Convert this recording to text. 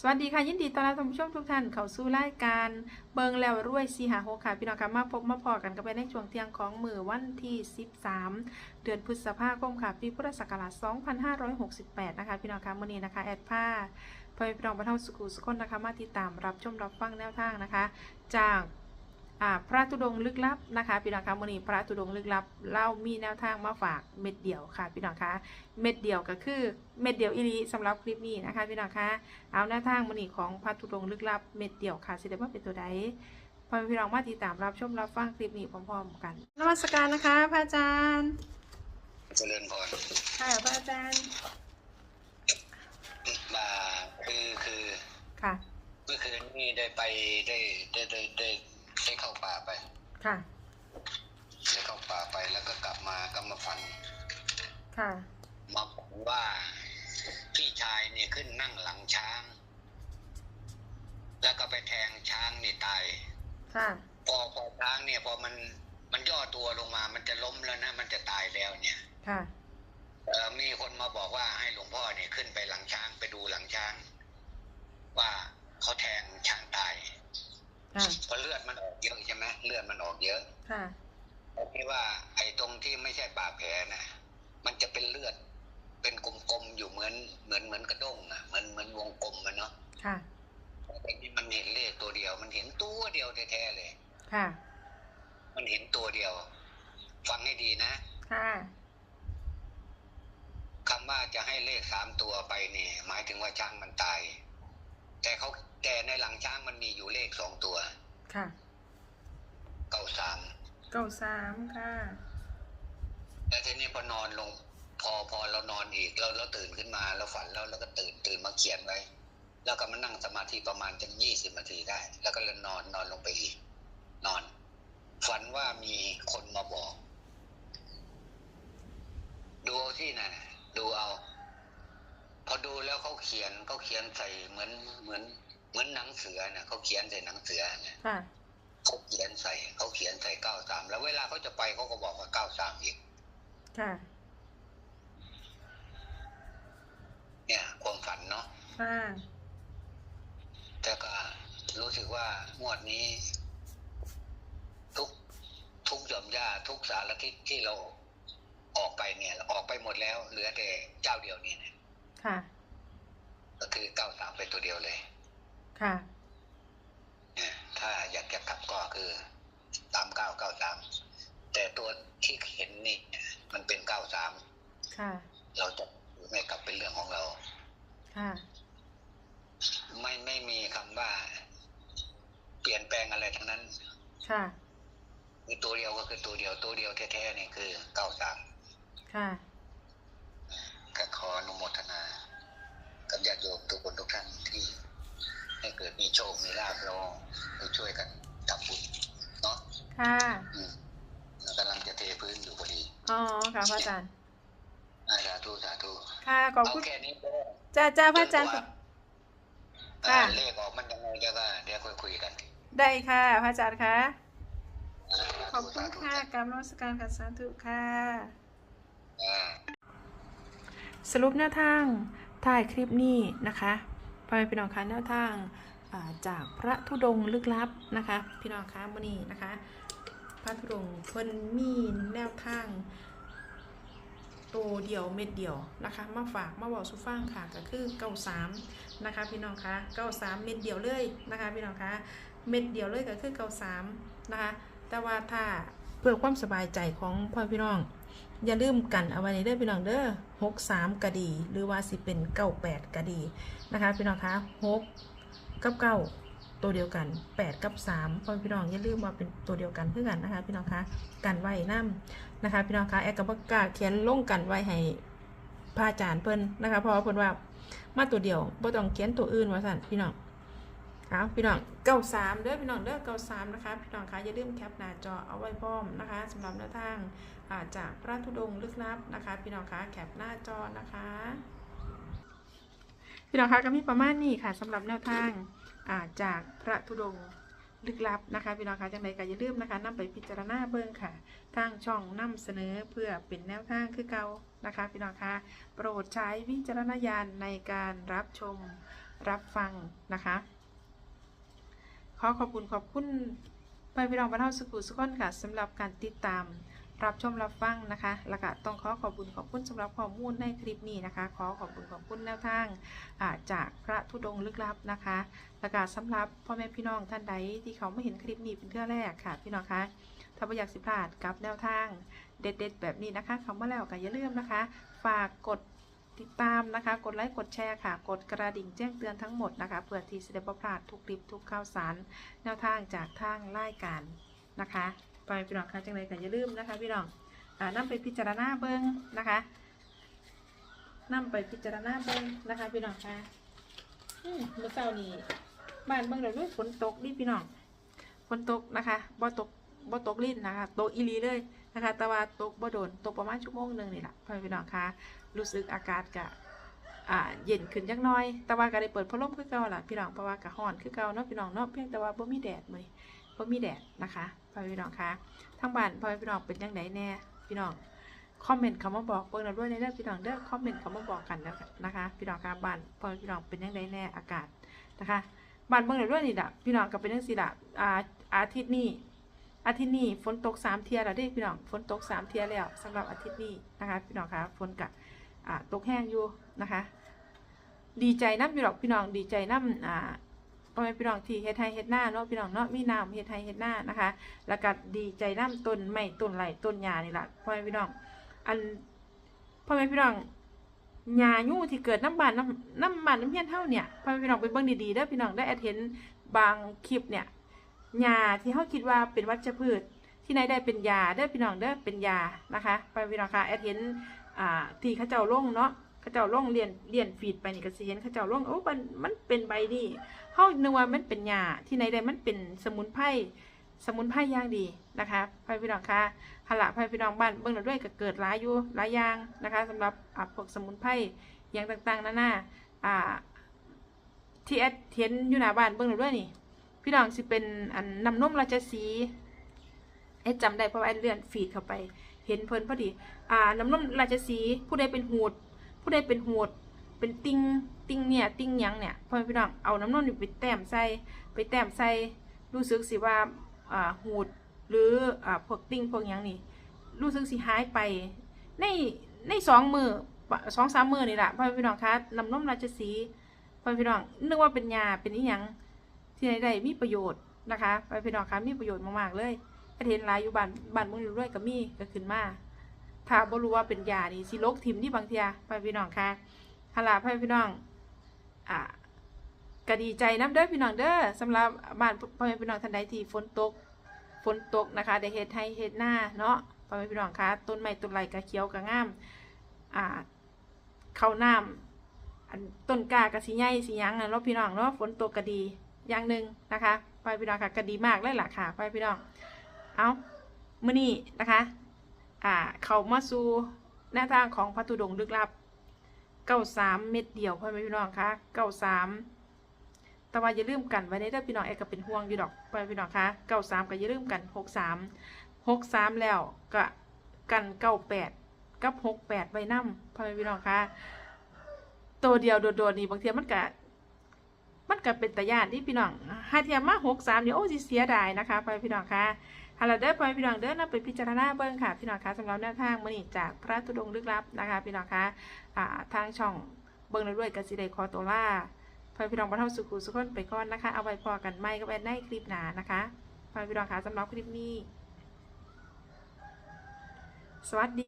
สวัสดีค่ะ ยินดีต้อนรับท่านผู้ชมทุกท่านเข้าสู่รายการเบิงแล้วรวยสีหาโฮค่ะ พี่น้องค่ะมาพบมาพอกันกันไปในช่วงเที่ยงของมือวันที่ 13 เดือนพฤษภาคมค่ะ ปีพุทธศักราช 2568 นะคะ พี่น้องค่ะมื่อนี้นะคะ แอดผ้าพอพี่น้องบรรเทาสุขุสุขคนนะคะ มาติดตามรับชมรับฟังแนวทางนะคะ จาก พระธุดงค์ลึกลับนะคะพี่น้องคะมื่อนี้พระธุดงค์ลึกลับเล่ามีแนวทางมาฝากเม็ดเดียวค่ะพี่น้องคะเม็ดเดียวก็คือเม็ดเดียวอีหลีสำหรับคลิปนี้นะคะพี่น้องคะเอาหน้าทางมันนี่ของพัทุดงค์ลึกลับเม็ดเดี่ยวค่ะสิเดว่าเป็นตัวใดพอพี่น้องมาติดตามรับชมรับฟังคลิปนี้พร้อมๆกันนมัสการนะคะพระอาจารย์เจริญพรค่ะพระอาจารย์มาคือคือค่ะเมื่อคืนนี้ได้ไปได้ได้ได้ ได้ได้เข้าป่าไปค่ะ ได้เข้าป่าไปแล้วก็กลับมาก็มาฝัน ค่ะมาฝันว่าพี่ชายเนี่ยขึ้นนั่งหลังช้าง แล้วก็ไปแทงช้างนี่ตาย ค่ะพอพอช้างเนี่ยพอมันมันย่อตัวลงมา มันจะล้มแล้วนะ มันจะตายแล้วเนี่ย ค่ะเอ่อมีคนมาบอกว่าให้หลวงพ่อเนี่ยขึ้นไปหลังช้างไปดูหลังช้าง ว่าเขาแทงช้างตายค่ะ เพราะเลือดมันออกเยอะใช่ไหมเลือดมันออกเยอะค่ะผมคิดว่า ไอ้ตรงที่ไม่ใช่บาดแผลนะมันจะเป็นเลือด เป็นกลมๆอยู่เหมือนเหมือนเหมือนกระด้งอะเหมือนเหมือนวงกลมมันเนาะค่ะแต่นี่มันเห็นเลขตัวเดียว มันเห็นตัวเดียวแท้ๆเลย ค่ะ มันเห็นตัวเดียว ฟังให้ดีนะ ค่ะคำว่าจะให้เลขสามตัวไปเนี่ยหมายถึงว่าช้างมันตาย แต่เขาแต่ในหลังช้างมันมีอยู่เลขสองตัว ค่ะ เก้าสามเก้าสามค่ะแล้วทีนี้พอนอนลง พอพอเรานอนอีกเราเราตื่นขึ้นมาเราฝันแล้วแล้วก็ตื่นตื่นมาเขียนไว้ แล้วก็มานั่งสมาธิประมาณจังยี่สิบนาทีได้ แล้วก็เลยนอนนอนลงไปอีก นอน ฝันว่ามีคนมาบอก ดูเอาที่นะดูเอา พอดูแล้วเขาเขียนเขาเขียนใส่เหมือนเหมือน เหมือนหนังเสือนะเขาเขียนใส่หนังเสือนะค่ะเขาเขียนใส่เขาเขียนใส่เก้าสามแล้วเวลาเขาจะไปเขาก็บอกว่าเก้าสามอีกค่ะเนี่ยความฝันเนาะค่ะแต่ก็รู้สึกว่างวดนี้ ทุกทุกหย่อมย่าทุกสารทิศที่เราออกไปเนี่ยออกไปหมดแล้ว เหลือแต่เจ้าเดียวเนี่ยนะ ค่ะ ก็คือเก้าสามเป็นตัวเดียวเลย ค่ะเนี่ยถ้าอยากจะกลับก็คือสามเก้าเก้าสามแต่ตัวที่เห็นนี่มันเป็นเก้าสามค่ะ เราจะหรือไม่กลับเป็นเรื่องของเรา ค่ะ ไม่ไม่มีคำว่า เปลี่ยนแปลงอะไรทั้งนั้น ค่ะคือตัวเดียวก็คือตัวเดียวตัวเดียวแท้ๆนี่คือเก้าสามค่ะก็ข ออนุโมทนากับญาติโยมทุกคนทุกท่านที่ ให้เกิดมีโชค มีลาภเราไปช่วยกันทำบุญเนาะค่ะอืมเรากำลังจะเทพื้นอยู่พอดีอ๋อค่ะพระอาจารย์อ่าสาธุสาธุค่ะขอบเอาคุณแค่นี้ก็ได้จ้าจ้าพระอาจารย์จนกว่ค่ะอ่าเลขออกมันยังไงเดี๋ยวก็เดี๋ยวค่อยคุยกัน ได้ค่ะพระอาจารย์คะาขอบคุณค่ะกรรมนมัสการค่ะสาธุค่ะอ่า สรุปแนวทางถ่ายคลิปนี้นะคะพ่อแม่พี่น้องคะแนวทางาจากพระธุดงค์ลึกลับนะคะ พี่น้องคะมื่อนี้นะคะ พระธุดงค์เพิ่นมีแนวทางตัวเดียวเม็ดเดียวนะคะ มาฝากมาบอกสุฟังค่ะก็คือเก้าสามนะคะ พี่น้องคะเก้าสามเม็ดเดียวเลยนะคะ พี่น้องคะเม็ดเดียวเลยก็คือเก้าสามนะคะ แต่ว่าถ้าเพื่อความสบายใจของพ่อพี่น้อง อย่าลืมกันเอาไว้ในเด้อพี่น้องเด้อหกสามกะดี หรือว่าสิเป็นเก้าแปดกะดีนะคะพี่น้องคะหกกับเก้าตัวเดียวกันแปดกับสามพ่อพี่น้องอย่าลืมว่าเป็นตัวเดียวกันเพื่อกันนะคะ พี่น้องคะกันไว้น้ำนะคะ พี่น้องคะแอดกับประกาเขียนลงกันไว้ให้พระอาจารย์เพิ่นนะคะเพราะว่าเพิ่นว่ามาตัวเดียวบ่ต้องเขียนตัวอื่นว่าสั่นพี่น้อง เอาพี่น้องเก้าสามเด้อพี่น้องเด้อเก้าสามนะคะพี่น้องคะอย่าลืมแคปหน้าจอเอาไว้พร้อมนะคะสำหรับแนวทางอาจากพระธุดงค์ลึกลับนะคะ พี่น้องคะแคปหน้าจอนะคะพี่น้องคะก็มีประมาณนี้ค่ะสำหรับแนวทางอาจากพระธุดงค์ลึกลับนะคะพี่น้องคะจังไรก็อย่าลืมนะคะนำไปพิจารณาเบิ่งค่ะ ทางช่องนำเสนอเพื่อเป็นแนวทางคือเก่านะคะ พี่น้องคะโปรดใช้วิจารณญาณในการรับชมรับฟังนะคะ ขอขอบคุณขอบคุณไปพี่น้องบรรเทาสุขุสุขคนค่ะสำหรับการติดตาม รับชมรับฟังนะคะแล้วก็ต้องขอขอบคุณขอบคุณสำหรับข้อมูลในคลิปนี้นะคะ ขอขอบคุณขอบคุณแนวทางาจากพระธุดงค์ลึกลับนะคะแล้วก็สำหรับพ่อแม่พี่น้องท่านใดที่เขาไม่เห็นคลิปนี้เป็นเทื่อแรกค่ะ พี่น้องคะถ้าไม่อยากสิพลาดกับแนวทางเด็ด ๆ แบบนี้นะคะเขามาแล้วก็อย่าลืมนะคะ ฝากกด ติดตามนะคะ กดไลค์กดแชร์ค่ะ กดกระดิ่งแจ้งเตือนทั้งหมดนะคะเพื่อที่จะได้บ่พลาดทุกคลิปทุกข่าวสารแนวทางจากทางรายการนะคะไปพี่น้องคะจังไรกันอย่าลืมนะคะพี่น้องอ่านำไปพิจารณาเบิ้งนะคะนำไปพิจารณาเบิ้งนะคะพี่น้องคะอืมเมื่อเช้านี้บ้านเบิ้งเราด้วยฝนตกดิพี่น้องฝนตกนะคะบ่ตกบ่ตกลิ้นนะคะตกอีลีเลย นะคะแต่ว่าตกบ่โดนตกประมาณชั่วโมงหนึ่งนี่แหละพ่อพี่น้องคะรู้สึกอากาศกะเย็นขึ้นจักน้อย แต่ว่าก็ได้เปิดพัดลมคือเก่าล่ะพี่น้องเพราะว่าก็ร้อนคือเก่าเนาะพี่น้องเนาะเพียงแต่ว่าบ่มีแดดมื้อนี้บ่มีแดดนะคะพ่อพี่น้องคะทางบ้านพ่อพี่น้องเป็นจังไดแน่พี่น้องคอมเมนต์คำมาบอกเบิ่งเราด้วยในเด้องพี่น้องเด้อคอมเมนต์คำมาบอกกันแล้วนะคะ พี่น้องคะบ้านพ่อพี่น้องเป็นจังไดแน่อากาศนะคะบ้านเบิ่งเราด้วยนี่ล่ะพี่น้องก็เป็นจังซี่ละอาอาทิตย์นี้ อาทิตย์นี้ฝนตกสามเทียแล้วเด้พี่น้องฝนตกสามเทียแล้วสำหรับอาทิตย์นี้นะคะพี่น้องคะฝนกะอ่าตกแห้งอยู่นะคะ ดีใจน้ำพี่น้องพี่น้องดีใจน้ำอ่าพ่อแม่พี่น้องที่เฮ็ดไทยเฮ็ดหน้าเนาะพี่น้องเนาะมีน้ำเฮ็ดไทยเฮ็ดหน้านะคะ แล้วก็ดีใจน้ำต้นไม้ต้นไหลต้นหญ้านี่ละพ่อแม่พี่น้องอันพ่อแม่พี่น้องหญายู่ที่เกิดน้ำบานน้ำน้ำบานน้ำเพี้ยนเท่าเนี่ยพ่อแม่พี่น้องไปเบิ่งดีๆเด้พี่น้องได้แอดเห็นบางคลิปเนี่ย หญ้าที่เขาคิดว่าเป็นวัชพืช ที่ไหนได้เป็นยาเด้พี่น้องเด้เป็นยานะคะพ่อแม่พี่น้องค่ะแอดเห็นอ่าที่เขาเจ้าลงเนาะเขาเจ้าล่องเรียนเรียนฟีดไปนี่ก็สิเห็นเขาเจ้าล่องโอ้มันมันเป็นใบนี่เฮานึกว่ามันเป็นยาที่ไหนได้มันเป็นสมุนไพรสมุนไพรย่างดีนะคะพ่อพี่น้องคะหละพ่อพี่น้องบ้านเบิ่งแล้วด้วยก็เกิดหลายอยู่หลายอย่างนะคะสำหรับอ่าพวกสมุนไพรอย่างต่างๆนานาอ่าที่แอดเห็นอยู่หน้าบ้านเบิ่งแล้วด้วยนี่ พี่น้องสิเป็นอันน้ำนมราชสีห์แอดจำได้เพราะว่าแอดเลื่อนฟีดเข้าไป เห็นเพิ่นพอดี อ่า น้ำนมราชสีผู้ใดเป็นหูด ผู้ใดเป็นหูด เป็นติงติงเนี่ย ติงยังเนี่ยพ่อพี่น้องเอาน้ำนมไปแต้มใส่ไปแต้มใส่รู้สึกสิว่าอ่าหูดหรืออ่าพวกติงพวกยังนี่รู้สึกสิหายไปในในสองมือสองสามมือนี่แหละพ่อพี่น้องคะน้ำนมราชสีพ่อพี่น้องนึกว่าเป็นยาเป็นนิหยัง ที่ไหนได้มีประโยชน์นะคะพ่อแม่พี่น้องคะมีประโยชน์มากๆเลยประเทศหลายอยู่บ้านบ้านเมืองอยู่ด้วยก็มีก็ขึ้นมาถ้าบ่รู้ว่าเป็นยานี่สิลกทิมที่บางเทียพ่อพี่น้องค่ะฮาลาพ่อพี่น้องอ่าก็ดีใจน้ำเด้อพี่น้องเด้อสำหรับบ้านพ่อแม่พี่น้องท่านใดที่ฝนตกฝนตกนะคะได้เฮ็ดให้เฮ็ดหน้าเนาะพ่อแม่พี่น้องค่ะต้นไม้ต้นไรก็เขียวก็งามอ่าเข้าน้ำต้นกาก็สิใหญ่สิหยังนะเนาะพี่น้องเนาะฝนตกก็ดี อย่างหนึ่งนะคะพ่อพี่น้องค่ะก็ดีมากเลยล่ะค่ะพ่อพี่น้องเอามื้อนี้นะคะอ่าเขามาสู่หน้าทางของพัตุดงลึกลับเก้าสามเม็ดเดียวพ่อพี่น้องคะเก้าสามแต่ว่าอย่าลืมกันไว้ในเด้อพี่น้องเอกก็เป็นห่วงอยู่ดอกพ่อพี่น้องคะเก้าสามก็อย่าลืมกันหกสามหกสามแล้วก็กันเก้าแปดกับหกแปดไว้นํพ่อแม่พี่น้องคะตัวเดียวโดดๆนี่บางทีมันก็ มันก็เป็นตะยานที่พี่น้องหาเทียมมาหกสามเนี่โอ้สิเสียดายนะคะพ่อพี่น้องคะฮัลโหลเด้อพ่อพี่น้องเด้อนะไปพิจารณาเบิ่งค่ะพี่น้องคะสำหรับแนวทางมือนี้จากพระธุดงค์ลึกลับนะคะ พี่น้องคะอ่าทางช่องเบิ่งลวด้วยก็สิได้ขอตัวลาพ่อพี่น้องบ่เทาสุขุสุขคนไปก่อนนะคะ เอาไว้พอกันใหม่กับแอนในคลิปหนานะคะพ่อพี่น้องคะสำหรับคลิปนี้ สวัสดี